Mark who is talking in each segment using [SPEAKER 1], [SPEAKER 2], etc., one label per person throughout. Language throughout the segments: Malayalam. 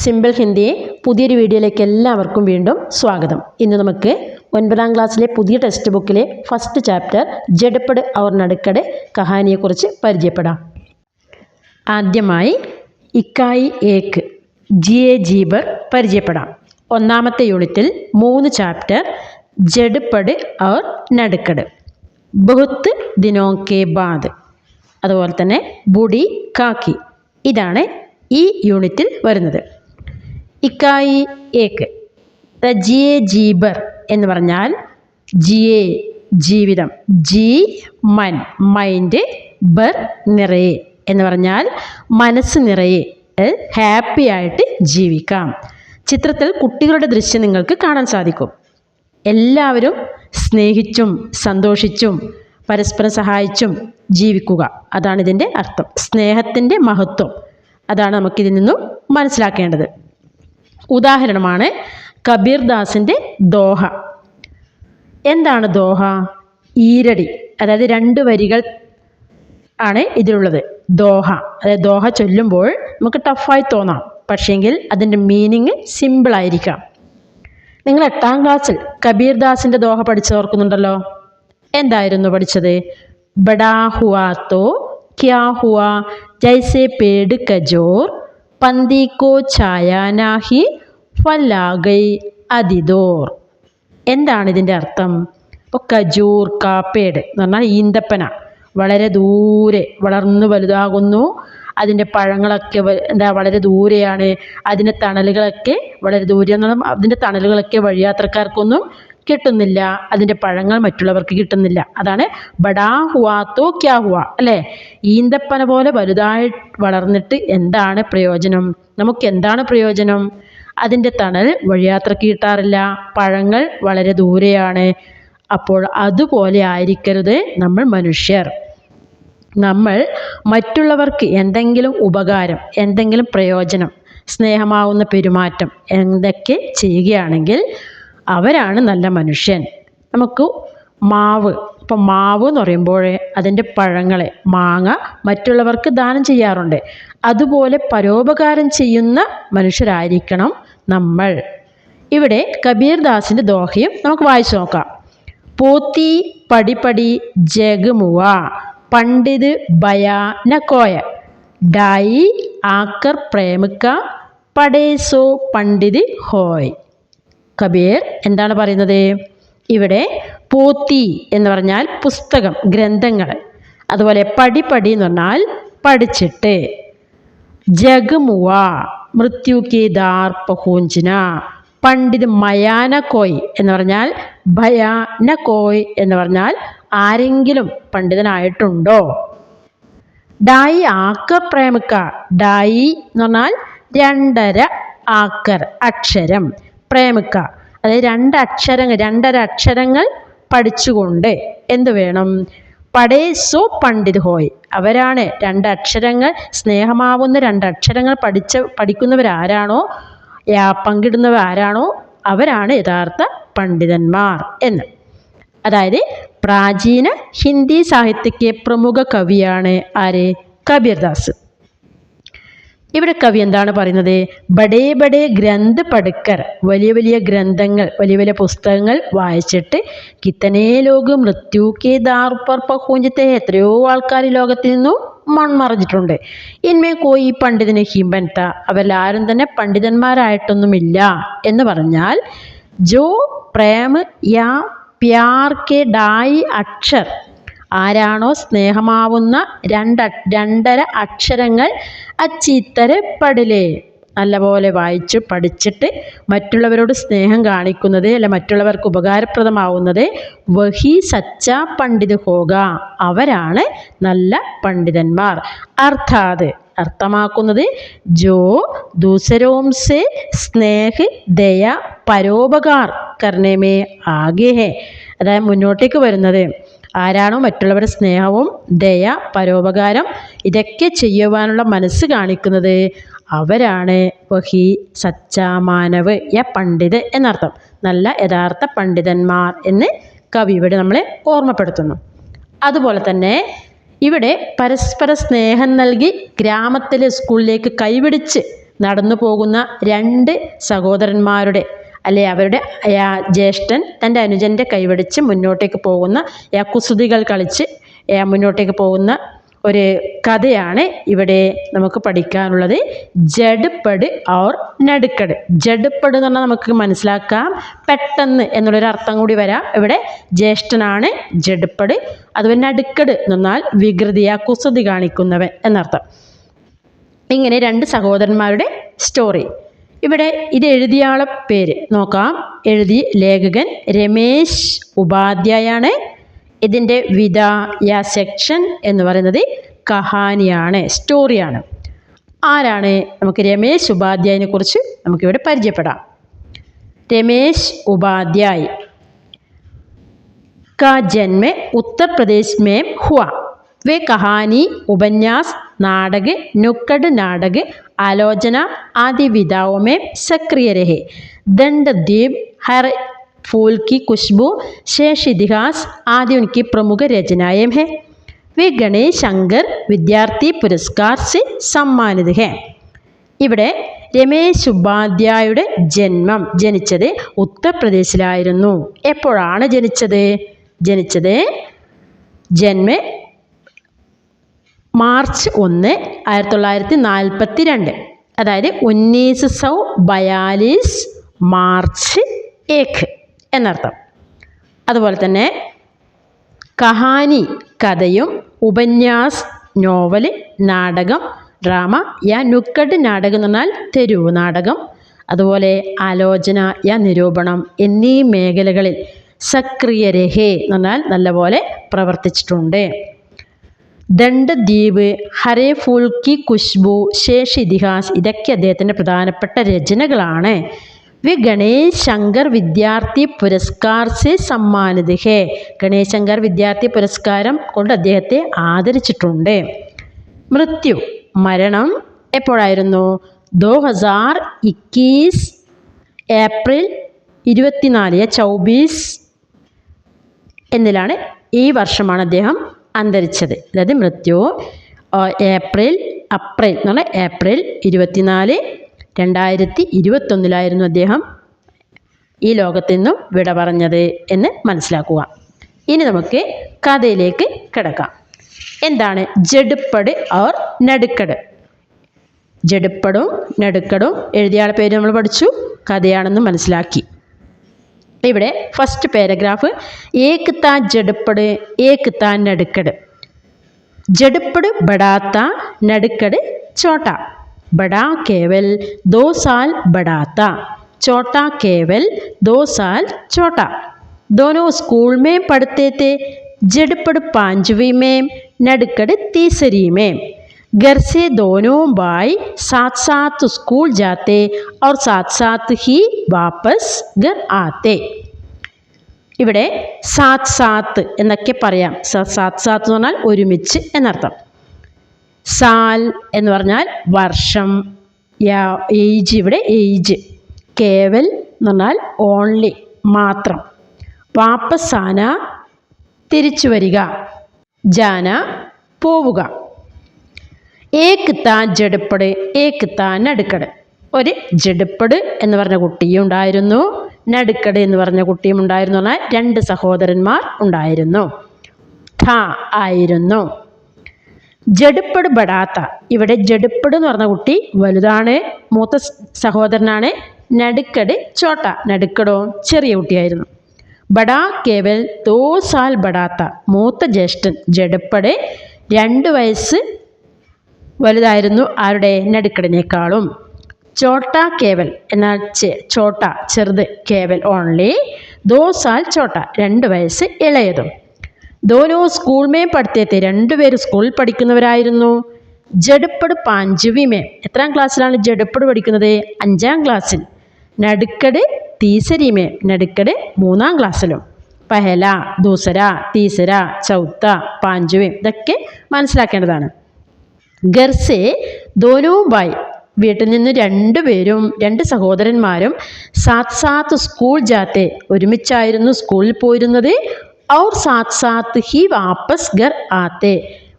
[SPEAKER 1] സിമ്പിൾ ഹിന്ദിയെ പുതിയൊരു വീഡിയോയിലേക്ക് എല്ലാവർക്കും വീണ്ടും സ്വാഗതം. ഇന്ന് നമുക്ക് ഒൻപതാം ക്ലാസ്സിലെ പുതിയ ടെക്സ്റ്റ് ബുക്കിലെ ഫസ്റ്റ് ചാപ്റ്റർ ജഡപ്പട് അവർ നടുക്കടെ കഹാനിയെക്കുറിച്ച് പരിചയപ്പെടാം. ആദ്യമായി ഇക്കായി ഏക്ക് ജി എ ജീബർ പരിചയപ്പെടാം. ഒന്നാമത്തെ യൂണിറ്റിൽ മൂന്ന് ചാപ്റ്റർ ജഡപ്പട് അവർ നടുക്കട്. ബഹുത്ത് ദിനോ കെ ബാദ് അതുപോലെ തന്നെ ബുഡി കാക്കി. ഇതാണ് ഈ യൂണിറ്റിൽ വരുന്നത്. ഇക്കായി ഏക്ക്. ദ ജിയെ ജീബർ എന്ന് പറഞ്ഞാൽ ജിയെ ജീവിതം ജി മൻ മൈൻഡ് ബർ നിറയെ എന്ന് പറഞ്ഞാൽ മനസ്സ് നിറയെ ഹാപ്പി ആയിട്ട് ജീവിക്കാം. ചിത്രത്തിൽ കുട്ടികളുടെ ദൃശ്യം നിങ്ങൾക്ക് കാണാൻ സാധിക്കും. എല്ലാവരും സ്നേഹിച്ചും സന്തോഷിച്ചും പരസ്പരം സഹായിച്ചും ജീവിക്കുക. അതാണ് ഇതിന്റെ അർത്ഥം. സ്നേഹത്തിന്റെ മഹത്വം. അതാണ് നമുക്കിതിൽ നിന്നും മനസ്സിലാക്കേണ്ടത്. ഉദാഹരണമാണ് കബീർദാസിന്റെ ദോഹ. എന്താണ് ദോഹ? ഈരടി അതായത് രണ്ട് വരികൾ ആണ് ഇതിലുള്ളത്. ദോഹ അതായത് ദോഹ ചൊല്ലുമ്പോൾ നമുക്ക് ടഫായി തോന്നാം. പക്ഷേങ്കിൽ അതിന്റെ മീനിങ് സിമ്പിളായിരിക്കാം നിങ്ങൾ എട്ടാം ക്ലാസ്സിൽ കബീർദാസിന്റെ ദോഹ പഠിച്ചു ഓർക്കുന്നുണ്ടല്ലോ? എന്തായിരുന്നു പഠിച്ചത്? ബഡാ ഹുവാ തോ ക്യാ ജൈസെ പേട് കജോർ പന്തിക്കോ ഛായാനാഹി ഫലാഗൈ അതിദോർ. എന്താണ് ഇതിന്റെ അർത്ഥം? ഇപ്പോൾ കജൂർ കാപ്പേട് എന്ന് പറഞ്ഞാൽ ഈന്തപ്പന. വളരെ ദൂരെ വളർന്നു വലുതാകുന്നു. അതിന്റെ പഴങ്ങളൊക്കെ എന്താ വളരെ ദൂരെയാണ്. അതിന്റെ തണലുകളൊക്കെ വളരെ ദൂരെ എന്ന് അതിന്റെ തണലുകളൊക്കെ വഴിയാത്രക്കാർക്കൊന്നും കിട്ടുന്നില്ല. അതിന്റെ പഴങ്ങൾ മറ്റുള്ളവർക്ക് കിട്ടുന്നില്ല. അതാണ് ബഡാ ഹുവാ തോ ക്യാ ഹുവാ. അല്ലേ? ഈന്തപ്പന പോലെ വലുതായി വളർന്നിട്ട് എന്താണ് പ്രയോജനം? നമുക്ക് എന്താണ് പ്രയോജനം? അതിന്റെ തണൽ വഴിയാത്രക്ക് കിട്ടാറില്ല. പഴങ്ങൾ വളരെ ദൂരെയാണ്. അപ്പോൾ അതുപോലെ ആയിരിക്കരുത് നമ്മൾ മനുഷ്യർ. നമ്മൾ മറ്റുള്ളവർക്ക് എന്തെങ്കിലും ഉപകാരം എന്തെങ്കിലും പ്രയോജനം സ്നേഹമാവുന്ന പെരുമാറ്റം എന്തൊക്കെ ചെയ്യുകയാണെങ്കിൽ അവരാണ് നല്ല മനുഷ്യൻ. നമുക്ക് മാവ് ഇപ്പം മാവ് എന്ന് പറയുമ്പോഴേ അതിന്റെ പഴങ്ങളെ മാങ്ങ മറ്റുള്ളവർക്ക് ദാനം ചെയ്യാറുണ്ട്. അതുപോലെ പരോപകാരം ചെയ്യുന്ന മനുഷ്യരായിരിക്കണം നമ്മൾ. ഇവിടെ കബീർ ദാസിന്റെ ദോഹയും നമുക്ക് വായിച്ചു നോക്കാം. പോത്തി പടിപടി ജഗമുവ പണ്ഡിത് ബയാനക്കോയ ഡായി ആക്കർ പ്രേമിക്ക പടേസോ പണ്ഡിത് ഹോയ്. കബീർ എന്താണ് പറയുന്നത്? ഇവിടെ പോത്തി എന്ന് പറഞ്ഞാൽ പുസ്തകം ഗ്രന്ഥങ്ങൾ. അതുപോലെ പടിപടി എന്ന് പറഞ്ഞാൽ പഠിച്ചിട്ട്. ജഗമുവ മൃത്യു കി ദാർ പഹൂഞ്ചന. പണ്ഡിത് മയാന കോയ് എന്ന് പറഞ്ഞാൽ ഭയാന കോയ് എന്ന് പറഞ്ഞാൽ ആരെങ്കിലും പണ്ഡിതനായിട്ടുണ്ടോ? ഡായി ആക്കർ പ്രേമിക്ക. ഡായി എന്ന് പറഞ്ഞാൽ രണ്ടര ആക്കർ അക്ഷരം. പ്രേമിക്ക. അതായത് രണ്ട് അക്ഷരങ്ങൾ രണ്ടര അക്ഷരങ്ങൾ പഠിച്ചുകൊണ്ട് എന്ത് വേണം? പടേ സോ പണ്ഡിത് ഹോയ്. അവരാണ് രണ്ട് അക്ഷരങ്ങൾ സ്നേഹമാവുന്ന രണ്ട് അക്ഷരങ്ങൾ പഠിച്ച പഠിക്കുന്നവരാരാണോ? ആരാണോ അവരാണ് യഥാർത്ഥ പണ്ഡിതന്മാർ എന്ന്. അതായത് പ്രാചീന ഹിന്ദി സാഹിത്യക്ക് പ്രമുഖ കവിയാണ് ആര്? കബീർദാസ്. ഇവിടെ കവി എന്താണ് പറയുന്നത്? ബഡേ ബഡേ ഗ്രന്ഥ പടുക്കർ. വലിയ വലിയ ഗ്രന്ഥങ്ങൾ വലിയ വലിയ പുസ്തകങ്ങൾ വായിച്ചിട്ട് കിത്തനേ ലോക മൃത്യു കെ ദാർ പഹൂഞ്ചത്തെ എത്രയോ ആൾക്കാർ ലോകത്തിൽ നിന്നും മൺമറഞ്ഞിട്ടുണ്ട്. ഇന്മേ കോയി പണ്ഡിതനെ ഹിംബൻത അവരെല്ലാവരും തന്നെ പണ്ഡിതന്മാരായിട്ടൊന്നുമില്ല എന്ന് പറഞ്ഞാൽ ജോ പ്രേമ യാ പ്യാർ കെ ഡായി അക്ഷർ ആരാണോ സ്നേഹമാവുന്ന രണ്ട രണ്ടര അക്ഷരങ്ങൾ അച്ചീത്തര പടിലേ. നല്ലപോലെ വായിച്ച് പഠിച്ചിട്ട് മറ്റുള്ളവരോട് സ്നേഹം കാണിക്കുന്നത് അല്ല മറ്റുള്ളവർക്ക് ഉപകാരപ്രദമാവുന്നത് വഹി സച്ച പണ്ഡിത് ഹോക അവരാണ് നല്ല പണ്ഡിതന്മാർ. അർത്ഥാത് അർത്ഥമാക്കുന്നത് ജോ ദൂസരോം സെ സ്നേഹ് ദയ പരോപകാർ കർണമേ ആകെ അതായത് മുന്നോട്ടേക്ക് വരുന്നത്. ആരാണോ മറ്റുള്ളവരുടെ സ്നേഹവും ദയ പരോപകാരം ഇതൊക്കെ ചെയ്യുവാനുള്ള മനസ്സ് കാണിക്കുന്നത് അവരാണ്. വഹി സച്ച മാനവ് യ പണ്ഡിത് എന്നർത്ഥം. നല്ല യഥാർത്ഥ പണ്ഡിതന്മാർ എന്ന് കവി ഇവിടെ നമ്മളെ ഓർമ്മപ്പെടുത്തുന്നു. അതുപോലെ തന്നെ ഇവിടെ പരസ്പര സ്നേഹം നൽകി ഗ്രാമത്തിലെ സ്കൂളിലേക്ക് കൈപിടിച്ച് നടന്നു പോകുന്ന രണ്ട് സഹോദരന്മാരുടെ അല്ലെ അവരുടെ ജ്യേഷ്ഠൻ തന്റെ അനുജന്റെ കൈവടിച്ച് മുന്നോട്ടേക്ക് പോകുന്ന കുസൃതികൾ കളിച്ച് മുന്നോട്ടേക്ക് പോകുന്ന ഒരു കഥയാണ് ഇവിടെ നമുക്ക് പഠിക്കാനുള്ളത്. ജഡ്പട് ഓർ നടുക്കട്. ജഡ്പട് എന്ന് പറഞ്ഞാൽ നമുക്ക് മനസ്സിലാക്കാം. പെട്ടെന്ന് എന്നുള്ളൊരു അർത്ഥം കൂടി വരാം. ഇവിടെ ജ്യേഷ്ഠനാണ് ജഡ്പട്. അതുപോലെ നടുക്കട് എന്നാൽ വികൃതിയ കുസൃതി കാണിക്കുന്നവൻ എന്നർത്ഥം. ഇങ്ങനെ രണ്ട് സഹോദരന്മാരുടെ സ്റ്റോറി ഇവിടെ ഇത് എഴുതിയാളെ പേര് നോക്കാം എഴുതി ലേഖകൻ രമേശ് ഉപാധ്യായാണ് ഇതിൻ്റെ വിധ യാ സെക്ഷൻ എന്ന് പറയുന്നത് കഹാനിയാണ് സ്റ്റോറിയാണ് ആരാണ് നമുക്ക് രമേശ് ഉപാധ്യായനെ കുറിച്ച് നമുക്കിവിടെ പരിചയപ്പെടാം രമേശ് ഉപാധ്യായ് का जन्म उत्तर प्रदेश में हुआ वे कहानी उपन्यास नाटक नुक्कड़ नाटक आलोचना आदि विधाओं में सक्रिय रहे दंडद्वीप हर फूल की खुशबू शेष इतिहास आदि उनकी प्रमुख रचनाएं हैं वे गणेश शंकर विद्यार्थी पुरस्कार से सम्मानित हैं ഇവിടെ രമേശ് ഉപാധ്യായുടെ ജന്മം ജനിച്ചത് ഉത്തർപ്രദേശിലായിരുന്നു എപ്പോഴാണ് ജനിച്ചത് ജനിച്ചത് ജന്മ മാർച്ച് ഒന്ന് ആയിരത്തി തൊള്ളായിരത്തി നാൽപ്പത്തി രണ്ട് അതായത് ഉന്നീസ് സൗ ബയാലിസ് മാർച്ച് ഏക്ക് എന്നർത്ഥം. അതുപോലെ തന്നെ കഹാനി കഥയും ഉപന്യാസ് നോവൽ നാടകം ഡ്രാമ യാ നുക്കഡ് നാടകം എന്ന് പറഞ്ഞാൽ തെരുവ് നാടകം. അതുപോലെ ആലോചന യാ നിരൂപണം എന്നീ മേഖലകളിൽ സക്രിയരഹേ എന്ന് പറഞ്ഞാൽ നല്ലപോലെ പ്രവർത്തിച്ചിട്ടുണ്ട്. ദണ്ഡദ്വീപ് ഹരേ ഫൂൽ കി കുശ്ബു ശേഷ് ഇതിഹാസ് ഇതൊക്കെ അദ്ദേഹത്തിന്റെ പ്രധാനപ്പെട്ട രചനകളാണ്. വി ഗണേശ് ശങ്കർ വിദ്യാർത്ഥി പുരസ്കാർ സെ സമ്മാനിത് ഹേ. ഗണേശ് ശങ്കർ വിദ്യാർത്ഥി പുരസ്കാരം കൊണ്ട് അദ്ദേഹത്തെ ആദരിച്ചിട്ടുണ്ട്. മൃത്യു മരണം എപ്പോഴായിരുന്നു? ദോ ഹസാർ ഇക്കീസ് ഏപ്രിൽ ഇരുപത്തിനാല് ചൗബീസ് എന്നിലാണ് ഈ വർഷമാണ് അദ്ദേഹം അന്തരിച്ചത്. അതായത് മൃത്യു ഏപ്രിൽ അപ്രിൽ എന്ന് പറഞ്ഞാൽ ഏപ്രിൽ ഇരുപത്തിനാല് രണ്ടായിരത്തി ഇരുപത്തൊന്നിലായിരുന്നു അദ്ദേഹം ഈ ലോകത്തു നിന്നും വിട പറഞ്ഞത് എന്ന് മനസ്സിലാക്കുക. ഇനി നമുക്ക് കഥയിലേക്ക് കിടക്കാം. എന്താണ് ജഡുപ്പട് ഓർ നടുക്കട്? ജഡുപ്പടും നടുക്കടും എഴുതിയാളെ പേര് നമ്മൾ പഠിച്ചു. കഥയാണെന്ന് മനസ്സിലാക്കി. ഇവിടെ ഫസ്റ്റ് പാരഗ്രാഫ് ഏക്ക് താൻ ജഡുപ്പട് ഏക്ക് താൻ നടുക്കട് ജഡുപ്പട് ബടാത്ത നടുക്കട് ചോട്ട बड़ा केवल दो साल बड़ा था छोटा केवल दो साल छोटा दोनों स्कूल में पढ़ते थे जड़पड़ पांचवी में नड़कड़ तीसरी में घर से दोनों भाई साथ साथ स्कूल जाते और साथ साथ ही वापस घर आते ഇവിടെ സാത്ത് സാത്ത് എന്നൊക്കെ പറയാം സ- സാത്ത് സാത്ത് എന്ന് പറഞ്ഞാൽ ഒരുമിച്ച് എന്നർത്ഥം സാൽ എന്ന് പറഞ്ഞാൽ വർഷം യാ- ഏജ് ഇവിടെ ഏജ് കേവൽ എന്ന് പറഞ്ഞാൽ ഓൺലി മാത്രം വാപ്പസാന തിരിച്ചു വരിക ജാന പോവുക ഏക്ക് താൻ ജഡുപ്പട് ഏക്ക് താൻ നടുക്കട്. ഒരു ജഡുപ്പട് എന്ന് പറഞ്ഞ കുട്ടിയും ഉണ്ടായിരുന്നു. നടുക്കട് എന്ന് പറഞ്ഞ കുട്ടിയും ഉണ്ടായിരുന്നു എന്നാൽ രണ്ട് സഹോദരന്മാർ ഉണ്ടായിരുന്നു. ഠ ആയിരുന്നു. ജഡുപ്പട് ബടാത്ത ഇവിടെ ജഡുപ്പട് എന്ന് പറഞ്ഞ കുട്ടി വലുതാണ് മൂത്ത സഹോദരനാണ്. നടുക്കട് ചോട്ട നടുക്കടോ ചെറിയ കുട്ടിയായിരുന്നു. ബടാ കേവൽ ദോ സാൽ ബടാത്ത മൂത്ത ജ്യേഷ്ഠൻ ജഡുപ്പട് രണ്ട് വയസ്സ് വലുതായിരുന്നു ആരുടെ? നടുക്കടിനേക്കാളും. ചോട്ട കേവൽ. എന്നാൽ ചോട്ട ചെറുത് കേവൽ ഓൺലി ദോ സാൽ ചോട്ട രണ്ട് വയസ്സ് ഇളയതും. ദോനോ സ്കൂൾ മേ പഠിത്തേത്തെ രണ്ടുപേരും സ്കൂളിൽ പഠിക്കുന്നവരായിരുന്നു. ജഡുപ്പട് പാഞ്ചുവി മേ. എത്രാം ക്ലാസ്സിലാണ് ജഡുപ്പട് പഠിക്കുന്നത്? അഞ്ചാം ക്ലാസ്സിൽ. നടുക്കട് തീസരി മേ. നടുക്കട് മൂന്നാം ക്ലാസ്സിലും. പഹല ദൂസര തീസര ചൗത്ത പാഞ്ചുവി ഇതൊക്കെ മനസ്സിലാക്കേണ്ടതാണ്. ഗർസെ ദോനോബായ് വീട്ടിൽ നിന്ന് രണ്ടുപേരും രണ്ട് സഹോദരന്മാരും സാത് സാത്ത് സ്കൂൾ ജാത്തെ ഒരുമിച്ചായിരുന്നു സ്കൂളിൽ പോയിരുന്നത്. ഔർ സാത് സാത്ത് ഹി വാപ്പസ് ഗർ ആത്തെ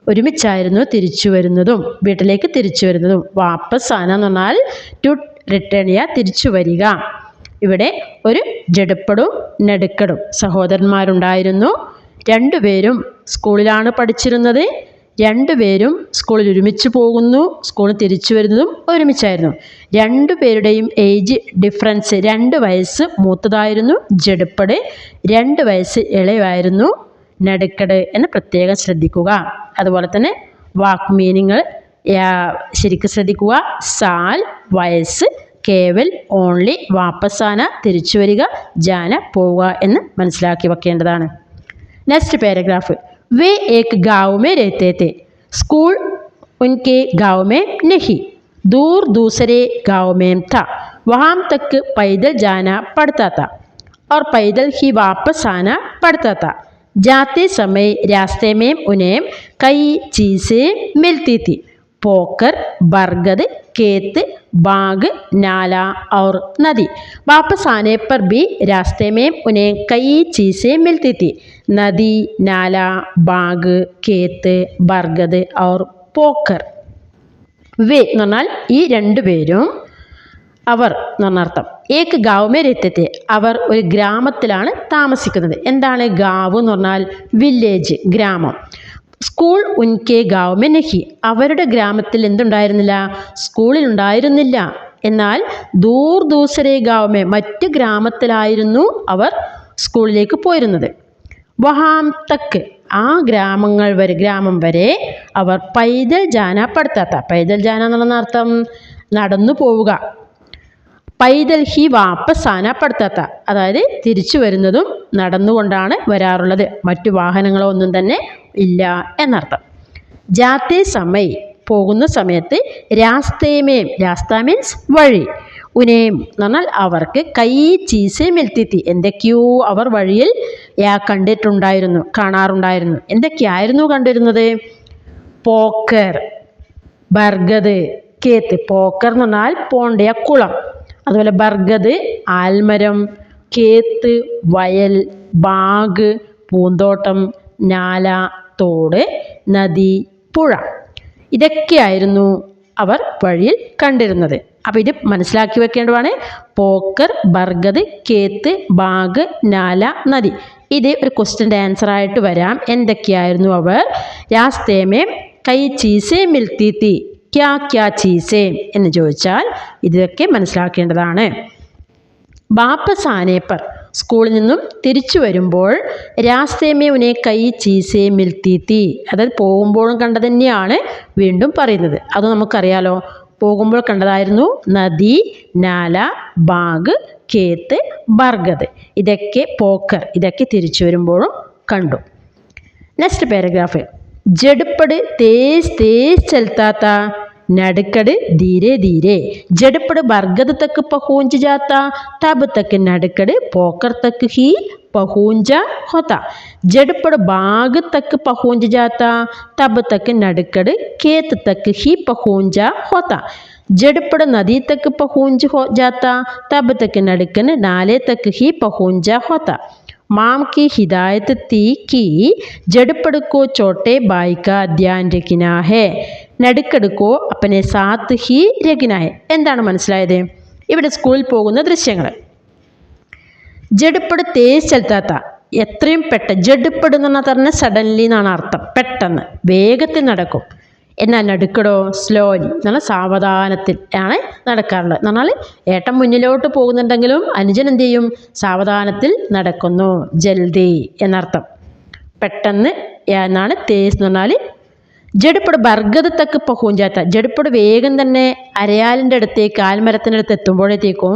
[SPEAKER 1] ഒരുമിച്ചായിരുന്നു തിരിച്ചു വരുന്നതും വീട്ടിലേക്ക് തിരിച്ചു വരുന്നതും. വാപ്പസ് ആനെന്ന് പറഞ്ഞാൽ ടു റിട്ടേൺ ചെയ്യുക തിരിച്ചു വരിക. ഇവിടെ ഒരു ജടുപ്പടും നെടുക്കടും സഹോദരന്മാരുണ്ടായിരുന്നു. രണ്ടുപേരും സ്കൂളിലാണ് പഠിച്ചിരുന്നത്. രണ്ടുപേരും സ്കൂളിൽ ഒരുമിച്ച് പോകുന്നു സ്കൂളിൽ തിരിച്ചു വരുന്നതും ഒരുമിച്ചായിരുന്നു. രണ്ടുപേരുടെയും ഏജ് ഡിഫറൻസ് രണ്ട് വയസ്സ് മൂത്തതായിരുന്നു ജെടുപ്പട് രണ്ട് വയസ്സ് ഇളയവായിരുന്നു നടുക്കട് എന്ന് പ്രത്യേകം ശ്രദ്ധിക്കുക. അതുപോലെ തന്നെ വാക്ക് മീനിങ്ങൾ ശരിക്കും ശ്രദ്ധിക്കുക. സാൽ വയസ്സ് കേവൽ ഓൺലി വാപ്പസാന തിരിച്ചു വരിക ജാന പോവുക എന്ന് മനസ്സിലാക്കി വെക്കേണ്ടതാണ്. നെക്സ്റ്റ് പാരഗ്രാഫ് वे एक गाँव में रहते थे। स्कूल उनके गाँव में नहीं, दूर दूसरे गाँव में था। वहाँ तक पैदल जाना पड़ता था और पैदल ही वापस आना पड़ता था। जाते समय रास्ते में उन्हें कई चीज़ें मिलती थी पोकर बरगद खेत बाग नाला और नदी वापस आने पर भी रास्ते में उन्हें कई चीज़ें मिलती थी नदी नाला बाग खेत बरगद और പോക്കർ വേ എന്ന് പറഞ്ഞാൽ ഈ രണ്ടു പേരും അവർ എന്ന് പറഞ്ഞ അർത്ഥം ഏക്ക് ഗാവുമേ രത്യത്തെ അവർ ഒരു ഗ്രാമത്തിലാണ് താമസിക്കുന്നത് എന്താണ് ഗാവ് എന്ന് പറഞ്ഞാൽ വില്ലേജ് ഗ്രാമം സ്കൂൾ ഉൻകെ ഗാവുമേ നഹി. അവരുടെ ഗ്രാമത്തിൽ എന്തുണ്ടായിരുന്നില്ല? സ്കൂളിൽ ഉണ്ടായിരുന്നില്ല. എന്നാൽ ദൂർ ദൂസരെ ഗാവുമേ മറ്റ് ഗ്രാമത്തിലായിരുന്നു അവർ സ്കൂളിലേക്ക് പോയിരുന്നത്. വഹാം തക്ക് ആ ഗ്രാമങ്ങൾ വരെ ഗ്രാമം വരെ അവർ പൈതൽ ജാന പടുത്താത്ത പൈതൽ ജാന എന്നുള്ള അർത്ഥം. നടന്നു പോവുക. പൈതൽ ഹി വാപ്പസാന പടുത്താത്ത അതായത് തിരിച്ചു വരുന്നതും നടന്നുകൊണ്ടാണ് വരാറുള്ളത്. മറ്റു വാഹനങ്ങളോ ഒന്നും തന്നെ ഇല്ല എന്നർത്ഥം. ജാത്തെ സമയ് പോകുന്ന സമയത്ത് രാസ്തേമേം രാസ്ത മീൻസ് വഴി. ഉനേം എന്ന് പറഞ്ഞാൽ അവർക്ക് കൈ ചീസേം മെൽത്തിത്തി. എന്തൊക്കെയോ അവർ വഴിയിൽ യാ കണ്ടിട്ടുണ്ടായിരുന്നു കാണാറുണ്ടായിരുന്നു. എന്തൊക്കെയായിരുന്നു കണ്ടിരുന്നത്? പോക്കർ ബർഗത് കേത്ത്. പോക്കർ എന്ന് പറഞ്ഞാൽ പോണ്ടയ കുളം. അതുപോലെ ബർഗത് ആൽമരം കേത്ത് വയൽ ബാഗ് പൂന്തോട്ടം നാല തോട് നദി പുഴ. ഇതൊക്കെയായിരുന്നു അവർ വഴിയിൽ കണ്ടിരുന്നത്. അപ്പോൾ ഇത് മനസ്സിലാക്കി വെക്കേണ്ടതാണ്. പോക്കർ ബർഗത് കേത്ത് ബാഗ് നാല നദി. ഇത് ഒരു ക്വസ്റ്റ്യന്റെ ആൻസർ ആയിട്ട് വരാം. എന്തൊക്കെയായിരുന്നു അവർ? രാസ്തേമേ കൈ ചീസേ മിൽത്തി തീ ക്യാ ക്യാ ചീസേ എന്ന് ചോദിച്ചാൽ ഇതൊക്കെ മനസ്സിലാക്കേണ്ടതാണ്. ബാപ്പ സാനേപ്പർ പർ സ്കൂളിൽ നിന്നും തിരിച്ചു വരുമ്പോൾ രാസ്തേമേ കൈ ചീസേ മിൽത്തി തീ അതായത് പോകുമ്പോഴും കണ്ടത് തന്നെയാണ് വീണ്ടും പറയുന്നത്. അത് നമുക്കറിയാലോ. പോകുമ്പോൾ കണ്ടതായിരുന്നു നദി നാല ബാഗ് കേത്ത് ബർഗത് ഇതൊക്കെ പോക്കർ. ഇതൊക്കെ തിരിച്ചു വരുമ്പോഴും കണ്ടു. നെക്സ്റ്റ് പാരഗ്രാഫ് ജഡുപ്പട് തേസ് തേസ് ചെലുത്താത്ത नड़कड़ धीरे धीरे जड़पड़ बरगद तक पहुँच जाता तब तक नड़कड़ पोकर तक ही पहुँचा होता जड़पड़ बाग तक पहुँच जाता तब तक नड़कड़ खेत तक ही पहुँचा होता जड़पड़ नदी तक पहुँच हो जाता तब तक नड़कन नाले तक ही पहुँचा होता माम की हिदायत थी कि जड़पड़ को छोटे भाई का ध्यान रखना है നടുക്കെടുക്കോ അപ്പനെ സാത്ത് ഹി രഗിനായ എന്താണ് മനസ്സിലായത്? ഇവിടെ സ്കൂളിൽ പോകുന്ന ദൃശ്യങ്ങൾ. ജഡുപ്പട് തേജ് ചെലുത്താത്ത എത്രയും പെട്ട ജഡുപ്പട് എന്ന് പറഞ്ഞാൽ തന്നെ സഡൻലി എന്നാണ് അർത്ഥം. പെട്ടെന്ന്. വേഗത്തിൽ നടക്കും. എന്നാൽ നടുക്കടോ സ്ലോലി എന്നുള്ള സാവധാനത്തിൽ ആണ് നടക്കാറുള്ളത്. എന്ന് പറഞ്ഞാൽ ഏട്ടൻ മുന്നിലോട്ട് പോകുന്നുണ്ടെങ്കിലും അനുജൻ എന്ത് ചെയ്യും? സാവധാനത്തിൽ നടക്കുന്നു. ജൽദി എന്നർത്ഥം. പെട്ടെന്ന് എന്നാണ് തേസ് എന്ന് പറഞ്ഞാൽ ജഡുപ്പട് ബർഗത് തക്ക് പഹൂഞ്ചാത്ത ജഡുപ്പട് വേഗം തന്നെ അരയാലിന്റെ അടുത്തേക്ക് ആൽമരത്തിന്റെ അടുത്ത് എത്തുമ്പോഴത്തേക്കും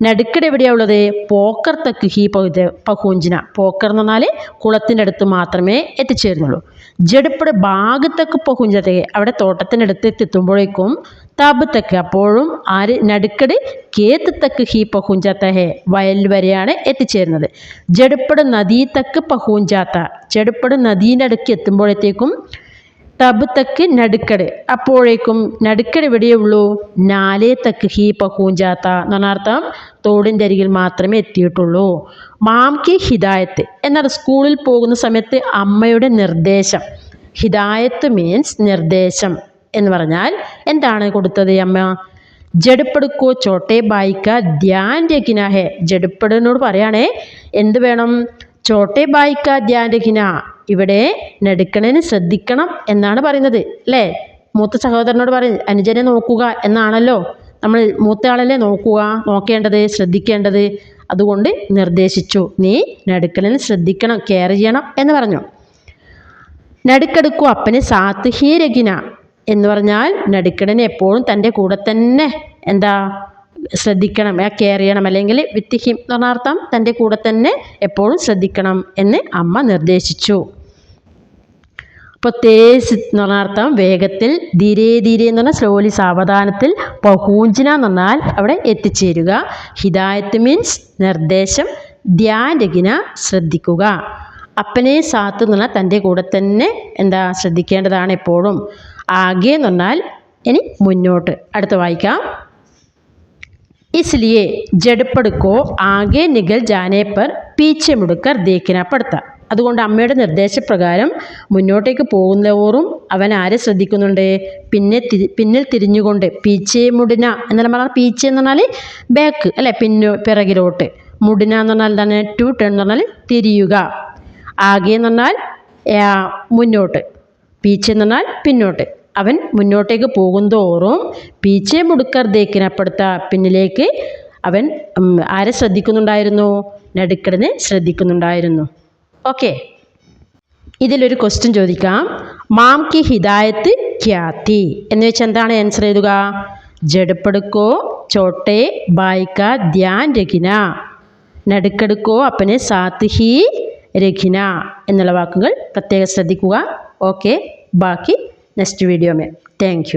[SPEAKER 1] നടുക്കട് എവിടെയാണ് ഉള്ളത്? പോക്കർ തക്ക് ഹീ പകുതി പഹൂഞ്ചിന പോക്കർ എന്ന് പറഞ്ഞാൽ കുളത്തിന്റെ അടുത്ത് മാത്രമേ എത്തിച്ചേരുന്നുള്ളൂ. ജഡുപ്പട് ഭാഗത്തക്ക് പഹൂഞ്ചത്തെ അവിടെ തോട്ടത്തിന്റെ അടുത്ത് എത്തിത്തുമ്പോഴേക്കും താപത്തക്ക് അപ്പോഴും ആര് നടുക്കട് കേത്ത് തക്ക് ഹീ പഹൂഞ്ചാത്ത ഹേ വയൽ വരെയാണ് എത്തിച്ചേരുന്നത്. ജഡുപ്പട് നദീ തക്ക് പഹൂഞ്ചാത്ത ജഡുപ്പട് നദീന്റെ അടുക്ക് എത്തുമ്പോഴത്തേക്കും തബ് തക്ക് നടുക്കട്. അപ്പോഴേക്കും നടുക്കട് എവിടെയുള്ളൂ നാലേ തക്ക് ഹീ പഹൂഞ്ചാത്ത എന്ന് പറഞ്ഞ അർത്ഥം തോടിന്റെ അരികിൽ മാത്രമേ എത്തിയിട്ടുള്ളൂ. മാം കി ഹിദായത്ത് എന്നാൽ സ്കൂളിൽ പോകുന്ന സമയത്ത് അമ്മയുടെ നിർദ്ദേശം. ഹിദായത്ത് മീൻസ് നിർദ്ദേശം എന്ന് പറഞ്ഞാൽ എന്താണ് കൊടുത്തത് അമ്മ? ജടുപ്പെടുക്കോ ചോട്ടെ ബായിക്ക ധ്യാൻ രഖിന ഹെ. ജഡപ്പെടുനോട് പറയുകയാണേ എന്ത് വേണം? ചോട്ടെ ബായിക്ക ധ്യാൻ രഖിന ഇവിടെ നെടുക്കണന് ശ്രദ്ധിക്കണം എന്നാണ് പറയുന്നത് അല്ലേ? മൂത്ത സഹോദരനോട് പറയും അനുജനെ നോക്കുക എന്നാണല്ലോ നമ്മൾ മൂത്തയാളല്ലേ നോക്കുക നോക്കേണ്ടത് ശ്രദ്ധിക്കേണ്ടത്. അതുകൊണ്ട് നിർദ്ദേശിച്ചു നീ നടുക്കലിന് ശ്രദ്ധിക്കണം കെയർ ചെയ്യണം എന്ന് പറഞ്ഞു. നടുക്കെടുക്കു അപ്പന് സാത്ത് ഹീരഗിന എന്ന് പറഞ്ഞാൽ നടുക്കണന് എപ്പോഴും തന്റെ കൂടെ തന്നെ എന്താ ശ്രദ്ധിക്കണം കെയർ ചെയ്യണം. അല്ലെങ്കിൽ വിത്തിഹിം എന്ന് പറഞ്ഞ അർത്ഥം തന്റെ കൂടെ തന്നെ എപ്പോഴും ശ്രദ്ധിക്കണം എന്ന് അമ്മ നിർദ്ദേശിച്ചു. അപ്പോൾ തേസ് എന്ന് പറഞ്ഞ അർത്ഥം വേഗത്തിൽ ധീരെ ധീരെ എന്ന് പറഞ്ഞാൽ സ്ലോലി സാവധാനത്തിൽ പഹൂഞ്ചിന എന്ന് പറഞ്ഞാൽ അവിടെ എത്തിച്ചേരുക ഹിദായത്ത് മീൻസ് നിർദ്ദേശം ധ്യാനരകിന ശ്രദ്ധിക്കുക അപ്പനെ സാത്ത് എന്ന് പറഞ്ഞാൽ തൻ്റെ കൂടെ തന്നെ എന്താ ശ്രദ്ധിക്കേണ്ടതാണ് എപ്പോഴും ആകെ എന്ന് പറഞ്ഞാൽ ഇനി മുന്നോട്ട് അടുത്ത് വായിക്കാം इसलिए जड़पड़ को ആകെ നിഗൽ ജാനെ പർ പീച്ചെ മുടുക്കർ ദേക്കിന പടുത്ത അതുകൊണ്ട് അമ്മയുടെ നിർദ്ദേശപ്രകാരം മുന്നോട്ടേക്ക് പോകുന്നവറും അവൻ ആരെ ശ്രദ്ധിക്കുന്നുണ്ട്? പിന്നെ പിന്നിൽ തിരിഞ്ഞുകൊണ്ട് പീച്ചേ മുടിന എന്നാലും പറഞ്ഞാൽ പീച്ചേ എന്ന് പറഞ്ഞാൽ ബാക്ക് അല്ലെ? പിന്നു പിറകിലോട്ട്. മുടിന എന്ന് പറഞ്ഞാൽ എന്താണ്? ടു ടേൺ എന്ന് പറഞ്ഞാൽ തിരിയുക. ആകെ എന്ന് പറഞ്ഞാൽ മുന്നോട്ട്. പീച്ചെ എന്ന് പറഞ്ഞാൽ പിന്നോട്ട്. അവൻ മുന്നോട്ടേക്ക് പോകുന്തോറും പീച്ചേ മുടുക്കർ ദേക്കിനപ്പെടുത്ത പിന്നിലേക്ക് അവൻ ആരെ ശ്രദ്ധിക്കുന്നുണ്ടായിരുന്നു? നടുക്കടനെ ശ്രദ്ധിക്കുന്നുണ്ടായിരുന്നു. ഓക്കെ ഇതിലൊരു ക്വസ്റ്റ്യൻ ചോദിക്കാം. മാം കി ഹിദായത്ത് ക്യാത്തി എന്ന് വെച്ചാൽ എന്താണ് ആൻസർ എഴുതുക? ജഡപ്പെടുക്കോ ചോട്ടെ ബായിക്ക ധ്യാൻ രഖിന നടുക്കെടുക്കോ അപ്പനെ സാത്ത് ഹി രഖിന എന്നുള്ള വാക്കുകൾ പ്രത്യേകം ശ്രദ്ധിക്കുക. ഓക്കെ ബാക്കി നെക്സ്റ്റ് വീഡിയോ മേ താങ്ക്